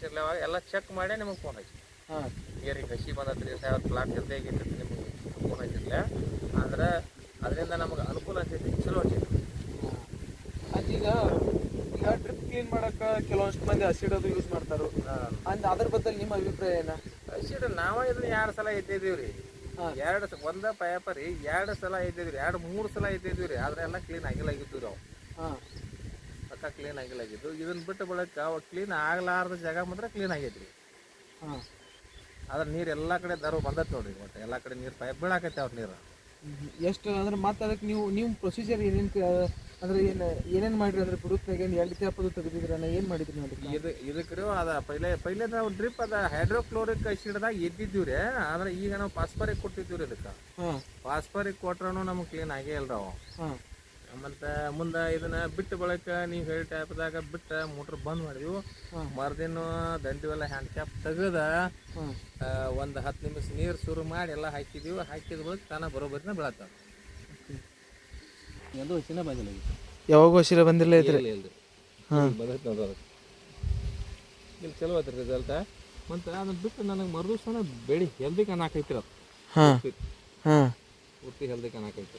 ಹಚ್ಚಿರ್ಲಿ ಅವಾಗ ಎಲ್ಲ ಚೆಕ್ ಮಾಡಿ ನಿಮಗೆ ಫೋನ್ ಹಚ್ಚಿ ಏರಿ ಹಸಿ ಬಂದತ್ರಿ ಸಾವಿರ ಪ್ಲಾಟ್ ಇರ್ದೇ ಆಗಿರ್ತೈತಿ ನಿಮಗೆ ಫೋನ್ ಹಚ್ಚಿರ್ಲಿ ಆದ್ರೆ ಅದರಿಂದ ನಮಗೆ ಅನುಕೂಲ ಆಗ್ತೈತಿ ಚಲೋ ಆಗ್ತೈತಿ. ಅದೀಗ ಈಗ ಡ್ರಿಪ್ ಕ್ಲೀನ್ ಮಾಡಕ್ಕೆ ಕೆಲವೊಂದಷ್ಟು ಮಂದಿ ಹಸಿಡೋದು ಅದು ಯೂಸ್ ಮಾಡ್ತಾರೆ. ಅಂದ್ ಅದ್ರ ಬದಲು ನಿಮ್ಮ ಅಭಿಪ್ರಾಯ ಏನ? ಹಸಿರು ನಾವೇ ಇದನ್ನ ಎರಡು ಸಲ ಎದ್ದಿದ್ದೀವಿ ರೀ. ಎರಡು ಒಂದ ಪಯಪ ರೀ ಎರಡು ಸಲ ಎದ್ದಿದ್ವಿ ಎರಡು ಮೂರು ಸಲ ಎದ್ದಿದ್ವಿ ರೀ ಆದ್ರೆ ಎಲ್ಲ ಕ್ಲೀನ್ ಆಗಿಲ್ಲಾಗಿದ್ದು ರೀ ಅವು. ಪಕ್ಕ ಕ್ಲೀನ್ ಆಗಿಲ್ಲಾಗಿದ್ದು. ಇದನ್ನ ಬಿಟ್ಟು ಬಳಕ ಅವು ಕ್ಲೀನ್ ಆಗ್ಲಾರ್ದ ಜಾಗ ಮಾತ್ರ ಕ್ಲೀನ್ ಆಗೈತ್ರಿ. ರೀ ಹಾಂ ಆದ್ರೆ ನೀರು ಎಲ್ಲ ಕಡೆ ದರ ಬಂದೈತೆ ನೋಡ್ರಿ ಒಟ್ಟು. ಎಲ್ಲ ಕಡೆ ನೀರು ಪೈಪ್ ಬೀಳಾಕೈತೆ ಅವ್ರ ನೀರು. ಎಷ್ಟು ಅಂದ್ರೆ ಮತ್ತೆ ಅದಕ್ಕೆ ನೀವು ನೀವು ಪ್ರೊಸೀಜರ್ ಏನೇನು ಅಂದ್ರೆ ಏನು ಏನೇನು ಮಾಡಿರಿ ಅಂದ್ರೆ ಬುಡುಕ್ನಾಗ ಏನು ಎರಡು ಹಾಕೋದು ತೆಗೆದಿದ್ರನ್ನ ಏನು ಮಾಡಿದ್ರಿ ಅದಕ್ಕೆ? ಇದು ಇದಕ್ಕೆ ಅದ ಪೈಲೆ ಪೈಲೆ ನಾವು ಡ್ರಿಪ್ ಅದ ಹೈಡ್ರೋಕ್ಲೋರಿಕ್ ಆಸಿಡ್ದಾಗ ಎದ್ದಿದ್ದೀವಿ ರೀ ಆದ್ರೆ ಈಗ ನಾವು ಪಾಸ್ಪರಿಕ್ ಕೊಟ್ಟಿದ್ದೀವಿ ರೀ ಇದಕ್ಕೆ. ಫಾಸ್ಫರಿಕ್ ಪಾಸ್ಪರಿಕ್ ಕೊಟ್ರೂ ನಮ್ಗೆ ಕ್ಲೀನ್ ಆಗೇ ಇಲ್ರಿ ಅವು. ಮತ್ತು ಮುಂದೆ ಇದನ್ನ ಬಿಟ್ಟು ಬಳಕ ನೀವು ಹೇಳಿ ಟೈಪ್ದಾಗ ಬಿಟ್ಟ ಮೋಟ್ರ್ ಬಂದ್ ಮಾಡಿದ್ವು. ಮರದಿನ ದಂಡಿವೆಲ್ಲ ಹ್ಯಾಂಡ್ ಕ್ಯಾಪ್ ತೆಗೆದ ಒಂದ್ ಒಂದು ಹತ್ತು ನಿಮಿಷ ನೀರು ಶುರು ಮಾಡಿ ಎಲ್ಲ ಹಾಕಿದೀವಿ. ಹಾಕಿದ ಬಳಕ ತಾನ ಬರೋಬರಿನ ಬೆಳತ್ತಾವ ಎಲ್ಲೂ ಹಸಿನ ಬಂದಿಲ್ಲ ಯಾವಾಗ ಹಸಿರ ಬಂದಿಲ್ಲ ಐತ್ರಿ ಇಲ್ಲ ಇಲ್ರಿ ಹಾಂ ಬಂದೈತೆ ನೋಡ್ರಿ ಇಲ್ಲಿ ಚಲೋ ಐತ್ರಿ ರಿಸಲ್ಟ ಮತ್ತು ಅದನ್ನ ಬಿಟ್ಟು ನನಗೆ ಮರದ ಬೆಳಿ ಹೆಲ್ದಿ ಕಾಣಾಕೈತಿ ಅದು. ಹಾಂ. ಹಾಂ ಪೂರ್ತಿ ಹೆಲ್ದಿ ಕಾಣಾಕೈತಿ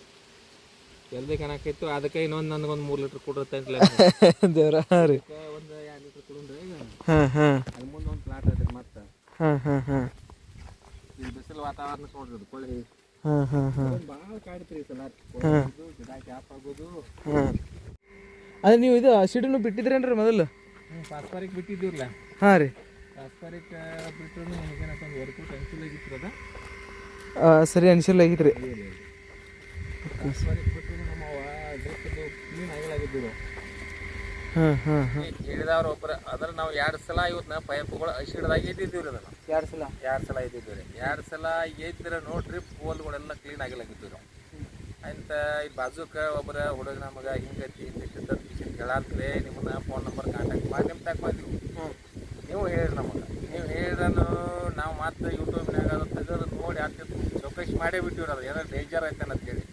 ಹೆಲ್ದಿ ಕಣಕಿತ್ತು ಅದಕ್ಕೆ ಇನ್ನೊಂದು ನನಗೊಂದು ಮೂರು ಲೀಟ್ರ್ ಕೊಡ್ರತ್ತೆ ಅಂತ ದೇವ್ರ ಹಾಂ ರೀ. ಒಂದು ಎರಡು ಲೀಟ್ರ್ ಕೊಡೋಣ್ರಿ ಈಗ. ಹಾಂ ಹಾಂ. ಅದು ಮುಂದೆ ಒಂದು ಪ್ಲಾಟ್ ಐತ್ರಿ ಮತ್ತೆ. ಹಾಂ ಹಾಂ ಹಾಂ. ಈ ಬಿಸಿಲು ವಾತಾವರಣ ನೋಡ್ರಿ ಅದು ಕೊಳ್ಳಿ ಹಾಂ ಹಾಂ ಹಾಂ. ಭಾಳ ಕಾಡ್ತ್ರಿ ಈ ಸಲ. ಗಿಡ ಕ್ಯಾಪ್ ಆಗೋದು. ಹಾಂ. ಅದು ನೀವು ಇದು ಹಸಿಡನ್ನು ಬಿಟ್ಟಿದ್ರೇನ್ರಿ ಮೊದಲು? ಹ್ಞೂ ಬಿಟ್ಟಿದ್ದಿರಲ್ಲ ಹಾಂ ರೀ. ಪಾಸ್ಪರಿಕ್ ಬಿಟ್ಟರು ನಮಗೇನಪ್ಪ ಒಂದು ಎರಡು ಫೂಟ್ ಅನುಕೂಲ ಆಗಿತ್ತು ಅದ? ಸರಿ ಆಗಿತ್ತು ಆಗಿದ್ರಿ ಪಾಸ್ಪರಿಕ್ ಬಿಟ್ಟರು ನಮ್ಮ ಡ್ರಿಪ್ದು ಕ್ಲೀನ್ ಆಗಿಲಾಗಿದ್ದೀವಿ ಹಾಂ ಹಾಂ ಹಾಂ. ಹೇಳಿದವ್ರು ಒಬ್ಬರ ಅಂದ್ರೆ ನಾವು ಎರಡು ಸಲ ಇವತ್ತು ಪೈಪ್ಗಳು ಹಸಿಡ್ದಾಗ ಎದ್ದಿದ್ದೀವಿ ರೀ ಅದನ್ನು. ಎರಡು ಸಲ? ಎರಡು ಸಲ ಎದ್ದಿದ್ದೀವಿ ರೀ ಎರಡು ಸಲ ಎದ್ದಿರ ನೋಡ್ರಿ ಪೋಲ್ಗಳೆಲ್ಲ ಕ್ಲೀನ್ ಆಗಿಲಾಗಿದ್ದೀವಿ ನಾವು ಅಂತ ಈ ಬಾಜುಕ ಒಬ್ಬರ ಹುಡುಗ ನಮಗೆ ಹಿಂಗೈತಿ ಕೇಳಾತ್ರೆ ನಿಮ್ಮನ್ನ ಫೋನ್ ನಂಬರ್ ಕಾಂಟ್ಯಾಕ್ಟ್ ಮಾಡಿ ನಿಮ್ಮ ತಕ್ಕ ಬಂದಿವಿ. ನೀವು ಹೇಳಿರಿ ನಮಗೆ. ನೀವು ಹೇಳಿದ್ರು ನಾವು ಮತ್ತೆ ಯೂಟ್ಯೂಬ್ನಾಗ ಅದು ತೆಗೆದು ನೋಡಿ ಆಗ್ತಿತ್ತು ಚೌಕಶಿ ಮಾಡೇ ಬಿಟ್ಟಿವ್ರಿ ಅದು. ಏನೋ ಡೇಂಜರ್ ಐತೆ ಅಂತೇಳಿ ಹ್ಞೂ